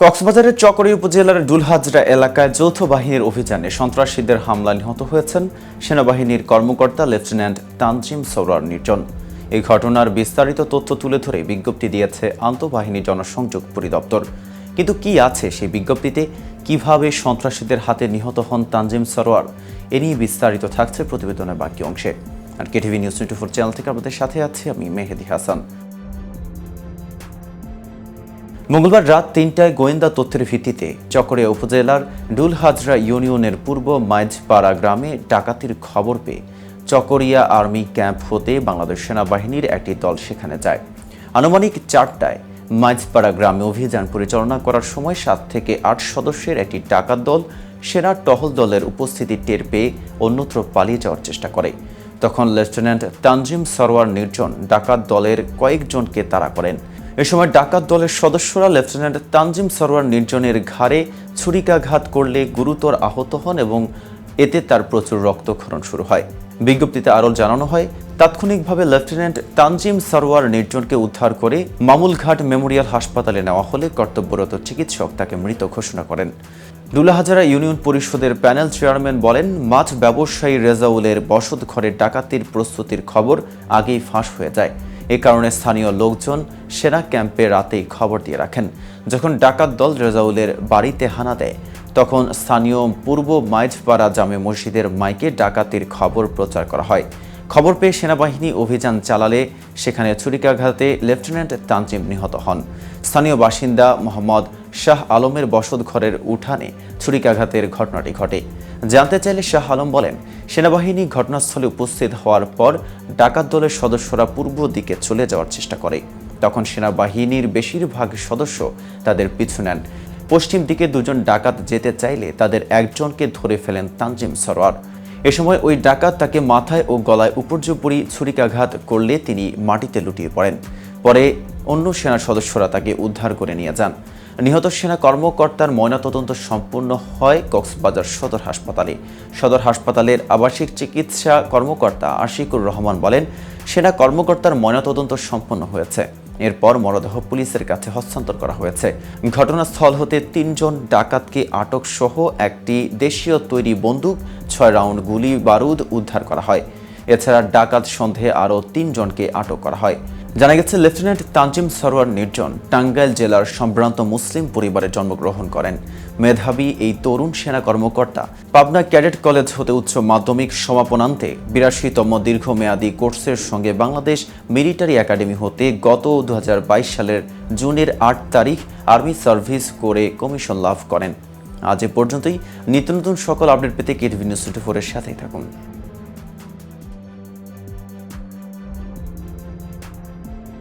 কক্সবাজারের চকরি উপজেলার ডুলহাজরা এলাকায় যৌথ বাহিনীর অভিযানে সন্ত্রাসীদের হামলা নিহত হয়েছেন সেনাবাহিনীর কর্মকর্তা লেফটেন্যান্ট তানজিম সৌরার নির্জন। এই ঘটনার বিস্তারিত তথ্য তুলে ধরে বিজ্ঞপ্তি দিয়েছে আন্তঃবাহিনী জনসংযোগ পরিদপ্তর। কিন্তু কি আছে সেই বিজ্ঞপ্তিতে? কীভাবে সন্ত্রাসীদের হাতে নিহত হন তানজিম সরোয়ার? এ নিয়ে বিস্তারিত থাকছে প্রতিবেদনের বাকি অংশে। আর KTV news twenty four channel থেকে আপনাদের সাথে আছি আমি মেহেদি হাসান। মঙ্গলবার রাত তিনটায় গোয়েন্দা তথ্যের ভিত্তিতে চকরিয়া উপজেলার ডুলহাজরা ইউনিয়নের পূর্ব মাইজপাড়া গ্রামে ডাকাতির খবর পেয়ে চকরিয়া আর্মি ক্যাম্প হতে বাংলাদেশ সেনাবাহিনীর একটি দল সেখানে যায়। আনুমানিক চারটায় মাইজপাড়া গ্রামে অভিযান পরিচালনা করার সময় সাত থেকে আট সদস্যের একটি ডাকাত দল সেনা টহল দলের উপস্থিতি টের পেয়ে অন্যত্র পালিয়ে যাওয়ার চেষ্টা করে। তখন লেফটেন্যান্ট তানজিম সরওয়ার নির্জন ডাকাত দলের কয়েকজনকে তাড়া করেন। এ সময় ডাকাত দলের সদস্যরা লেফটেন্যান্ট তানজিম সরোয়ার নির্জনের ঘাড়ে ছুরিকাঘাত করলে গুরুতর আহত হন এবং এতে তার প্রচুর রক্তক্ষরণ শুরু হয়। বিজ্ঞপ্তিতে আরও জানানো হয়, তাৎক্ষণিকভাবে লেফটেন্যান্ট তানজিম সরওয়ার নির্জনকে উদ্ধার করে মামুলঘাট মেমোরিয়াল হাসপাতালে নেওয়া হলে কর্তব্যরত চিকিৎসক তাকে মৃত ঘোষণা করেন। দুলাহাজারা ইউনিয়ন পরিষদের প্যানেল চেয়ারম্যান বলেন মাছ ব্যবসায়ী রেজাউলের বসত ঘরে ডাকাতির প্রস্তুতির খবর আগেই ফাঁস হয়ে যায়। এ কারণে স্থানীয় লোকজন সেনা ক্যাম্পে রাতেই খবর দিয়ে রাখেন। যখন ডাকাত দল রেজাউলের বাড়িতে হানা দেয়, তখন স্থানীয় পূর্ব মাইজপাড়া জামে মসজিদের মাইকে ডাকাতির খবর প্রচার করা হয়। খবর পেয়ে সেনাবাহিনী অভিযান চালালে সেখানে ছুরিকাঘাতে লেফটেন্যান্ট তানজিম নিহত হন। স্থানীয় বাসিন্দা মোহাম্মদ শাহ আলমের বসত ঘরের উঠানে ছুরিকাঘাতের ঘটনাটি ঘটে। জানতে চাইলে শাহ আলম বলেন, সেনাবাহিনী ঘটনাস্থলে উপস্থিত হওয়ার পর ডাকাত দলের সদস্যরা পূর্ব দিকে চলে যাওয়ার চেষ্টা করে। তখন সেনাবাহিনীর বেশিরভাগ সদস্য তাদের পিছু নেন। পশ্চিম দিকে দুজন ডাকাত যেতে চাইলে তাদের একজনকে ধরে ফেলেন তানজিম সরোয়ার। এ সময় ওই ডাকাত তাকে মাথায় ও গলায় উপর্যুপরি ছুরিকাঘাত করলে তিনি মাটিতে লুটিয়ে পড়েন। পরে অন্য সেনা সদস্যরা তাকে উদ্ধার করে নিয়ে যান। নিহত সেনা কর্মকর্তার ময়নাতদন্ত সম্পূর্ণ হয় কক্সবাজার সদর হাসপাতালে। সদর হাসপাতালের আবাসিক চিকিৎসা কর্মকর্তা আশিকুর রহমান বলেন, সেনা কর্মকর্তার ময়নাতদন্ত সম্পন্ন হয়েছে। এরপর মরদেহ পুলিশের কাছে হস্তান্তর করা হয়েছে। ঘটনাস্থল হতে তিনজন ডাকাতকে আটক সহ একটি দেশীয় তৈরি বন্দুক, ছয় রাউন্ড গুলি বারুদ উদ্ধার করা হয়। এছাড়া ডাকাত সন্দেহে আরও তিনজনকে আটক করা হয়। জানা গেছে, লেফটেন্যান্ট তানজিম সরোয়ার নির্জন টাঙ্গাইল জেলার সম্ভ্রান্ত মুসলিম পরিবারে জন্মগ্রহণ করেন। মেধাবী এই তরুণ সেনা কর্মকর্তা পাবনা ক্যাডেট কলেজ হতে উচ্চ মাধ্যমিক সমাপনান্তে বিরাশিতম দীর্ঘমেয়াদী কোর্সের সঙ্গে বাংলাদেশ মিলিটারি একাডেমি হতে গত দু হাজার বাইশ সালের জুনের আট তারিখ আর্মি সার্ভিস করে কমিশন লাভ করেন। আজ এ পর্যন্তই। নিত্য নতুন সকল আপডেট পেতে কেটিভি নিউজ টোয়েন্টি ফোরের সাথেই থাকুন।